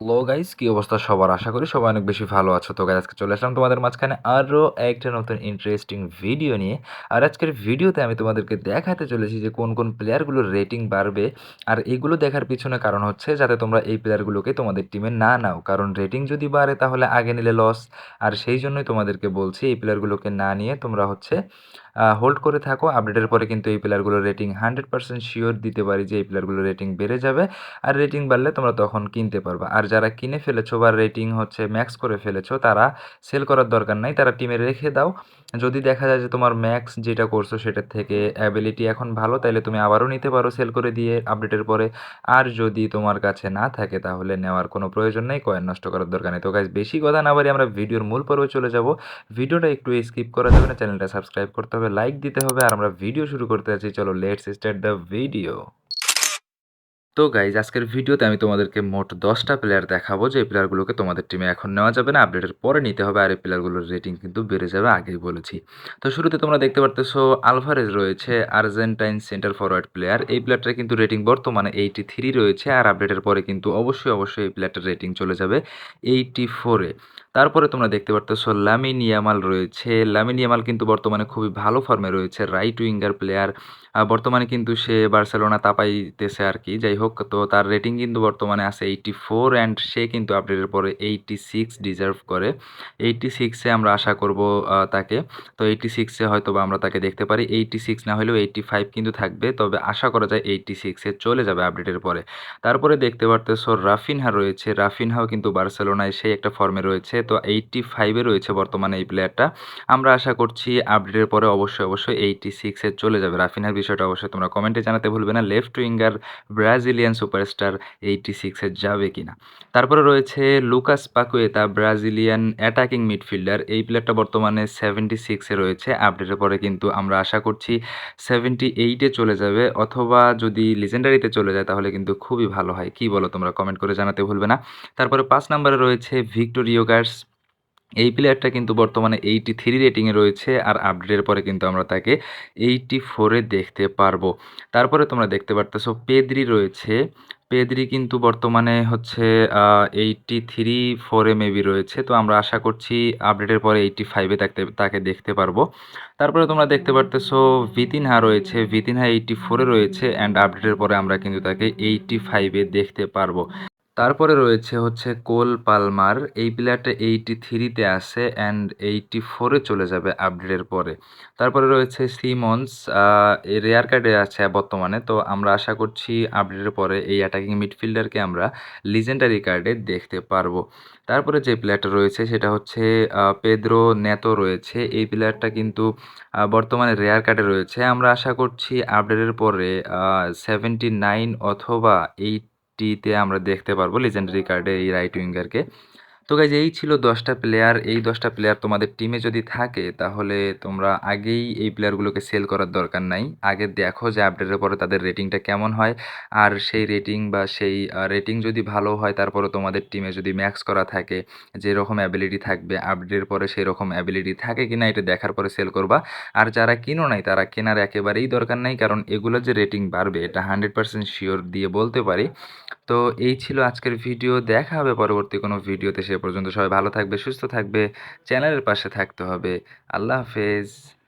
Hello guys, কি অবস্থা সবার? আশা করি সবাই অনেক বেশি ভালো আছো। তো আজকে চলে আসলাম তোমাদের মাঝখানে আরও একটা নতুন ইন্টারেস্টিং ভিডিও নিয়ে। আর আজকের ভিডিওতে আমি তোমাদেরকে দেখাতে চলেছি যে কোন কোন প্লেয়ারগুলোর রেটিং বাড়বে। আর এগুলো দেখার পিছনে কারণ হচ্ছে যাতে তোমরা এই প্লেয়ারগুলোকে তোমাদের টিমে না নাও। কারণ রেটিং যদি বাড়ে তাহলে আগে নিলে লস আর সেই জন্যই তোমাদেরকে বলছি, এই প্লেয়ারগুলোকে না নিয়ে তোমরা হচ্ছে হোল্ড করে থাকো। আপডেটের পরে কিন্তু এই প্লেয়ারগুলোর রেটিং হান্ড্রেড পার্সেন্ট শিওর দিতে পারি যে এই প্লেয়ারগুলোর রেটিং বেড়ে যাবে। আর রেটিং বাড়লে তোমরা তখন কিনতে পারবে। আর যারা কিনে ফেলেছো বা রেটিং হচ্ছে ম্যাক্স করে ফেলেছো, তারা সেল করার দরকার নাই। তারা টিমে রেখে দাও। যদি দেখা যায় যে তোমার ম্যাক্স যেটা করছ সেটার থেকে অ্যাবিলিটি এখন ভালো তাহলে তুমি আবারও নিতে পারো সেল করে দিয়ে আপডেটের পরে। আর যদি তোমার কাছে না থাকে, তাহলে নেওয়ার কোনো প্রয়োজন নেই। কয়েন নষ্ট করার দরকার নেই। তো গাইজ বেশি কথা না বাড়ি আমরা ভিডিওর মূল পর্বে চলে যাব। ভিডিওটা একটু স্কিপ করা যাবে না চ্যানেলটা সাবস্ক্রাইব করতে হবে লাইক দিতে হবে আর আমরা ভিডিও শুরু করতে যাচ্ছি। চলো লেটস স্টার্ট দ্য ভিডিও তো গাইজ আজকের ভিডিওতে আমি তোমাদেরকে মোট দশটা প্লেয়ার দেখাবো। যে এই প্লেয়ারগুলোকে তোমাদের টিমে এখন নেওয়া যাবে না আপডেটের পরে নিতে হবে আর এই প্লেয়ারগুলোর রেটিং কিন্তু বেড়ে যাবে আগেই বলেছি। তো শুরুতে তোমরা দেখতে পারতেছো, আলভারেজ রয়েছে, আর্জেন্টাইন সেন্টার ফরওয়ার্ড প্লেয়ার এই প্লেয়ারটার কিন্তু রেটিং বর্তমানে এইটি থ্রি রয়েছে আর আপডেটের পরে কিন্তু অবশ্যই অবশ্যই এই প্লেয়ারটার রেটিং চলে যাবে এইটি ফোরে তারপরে তোমরা দেখতে পারতেছো, লামিন ইয়ামাল রয়েছে। লামিন ইয়ামাল কিন্তু বর্তমানে খুবই ভালো ফর্মে রয়েছে রাইট উইঙ্গার প্লেয়ার বর্তমানে কিন্তু সে বার্সেলোনা তাপাইতেছে আর কি। যাই হোক, তো তার রেটিং কিন্তু বর্তমানে আছে এইটি ফোর অ্যান্ড সে কিন্তু আপডেটের পরে এইটি সিক্স ডিজার্ভ করে। এইটি সিক্সে আমরা আশা করব তাকে। তো এইটি সিক্সে হয়তো বা আমরা তাকে দেখতে পারি। এইটি সিক্স না হলেও এইটি ফাইভ কিন্তু থাকবে, তবে আশা করা যায় এইটি সিক্সে চলে যাবে আপডেটের পরে। তারপরে দেখতে পারতেছো, রাফিনহা রয়েছে। রাফিনহাও কিন্তু বার্সেলোনায় সেই একটা ফর্মে রয়েছে। তো এইটটি ফাইভে রয়েছে বর্তমানে এই প্লেয়ারটা আমরা আশা করছি আপডেটের পরে অবশ্যই অবশ্যই এইটটি সিক্সে চলে যাবে। রাফিনার বিষয়টা অবশ্যই তোমরা কমেন্টে জানাতে ভুলবে না। Left winger Brazilian superstar eighty সিক্সে যাবে কিনা। তারপরে রয়েছে Lucas Paqueta Brazilian attacking midfielder এই প্লেয়ারটা বর্তমানে সেভেন্টি সিক্সে রয়েছে। আপডেটের পরে কিন্তু আমরা আশা করছি সেভেন্টি এইটে চলে যাবে। অথবা যদি লিজেন্ডারিতে চলে যায়, তাহলে কিন্তু খুবই ভালো হয়। কি বলো তোমরা? কমেন্ট করে জানাতে ভুলবে না। তারপরে পাঁচ নম্বরে রয়েছে ভিক্টোরিও গার্স এই প্লেয়ারটা কিন্তু বর্তমানে এইটি থ্রি রেটিংয়ে রয়েছে আর আপডেটের পরে কিন্তু আমরা তাকে এইটি ফোরে দেখতে পারব। তারপরে তোমরা দেখতে পারতেছো পেদ্রি রয়েছে। পেদ্রি কিন্তু বর্তমানে হচ্ছে এইটটি থ্রি ফোরে মেবি রয়েছে। তো আমরা আশা করছি আপডেটের পরে এইটটি ফাইভে থাকতে তাকে দেখতে পারব। তারপরে তোমরা দেখতে পারতেছো ভিতিনহা রয়েছে। ভিতিনহা এইটটি ফোরে রয়েছে অ্যান্ড আপডেটের পরে আমরা কিন্তু তাকে এইটটি ফাইভে দেখতে পারব। তারপরে রয়েছে হচ্ছে কোল পালমার। এই প্লেয়ারটা এইটি থ্রিতে আসে অ্যান্ড এইটি ফোরে চলে যাবে আপডেটের পরে। তারপরে রয়েছে সিমন্স রেয়ার কার্ডে আছে বর্তমানে। তো আমরা আশা করছি আপডেটের পরে এই অ্যাটাকিং মিডফিল্ডারকে আমরা লিজেন্ডারি কার্ডে দেখতে পারব। তারপরে যে প্লেয়ারটা রয়েছে সেটা হচ্ছে পেদ্রো নেতো রয়েছে। এই প্লেয়ারটা কিন্তু বর্তমানে রেয়ার কার্ডে রয়েছে। আমরা আশা করছি আপডেটের পরে সেভেন্টি নাইন অথবা এইট টিতে আমরা দেখতে পারব লিজেন্ডারি কার্ডে এই রাইট উইঙ্গারকে তো গাইজ এই ছিল দশটা প্লেয়ার এই দশটা প্লেয়ার তোমাদের টিমে যদি থাকে, তাহলে তোমরা আগেই এই প্লেয়ারগুলোকে সেল করার দরকার নাই। আগে দেখো যে আপডেটের পরে তাদের রেটিংটা কেমন হয়। আর সেই রেটিং বা সেই রেটিং যদি ভালো হয় তারপরে তোমাদের টিমে যদি ম্যাক্স করা থাকে, যেরকম অ্যাবিলিটি থাকবে আপডেটের পরে সেই রকম অ্যাবিলিটি থাকে কি না এটা দেখার পরে সেল করবা। আর যারা কিনো নাই, তারা কেনার একেবারেই দরকার নাই, কারণ এগুলো যে রেটিং বাড়বে, এটা হান্ড্রেড পার্সেন্ট শিওর দিয়ে বলতে পারি। তো এই ছিল আজকের ভিডিও দেখা হবে পরবর্তী কোনো ভিডিওতে সে পর্যন্ত সবাই ভালো থাকবে সুস্থ থাকবে চ্যানেলের পাশে থাকতে হবে। আল্লাহ হাফেজ।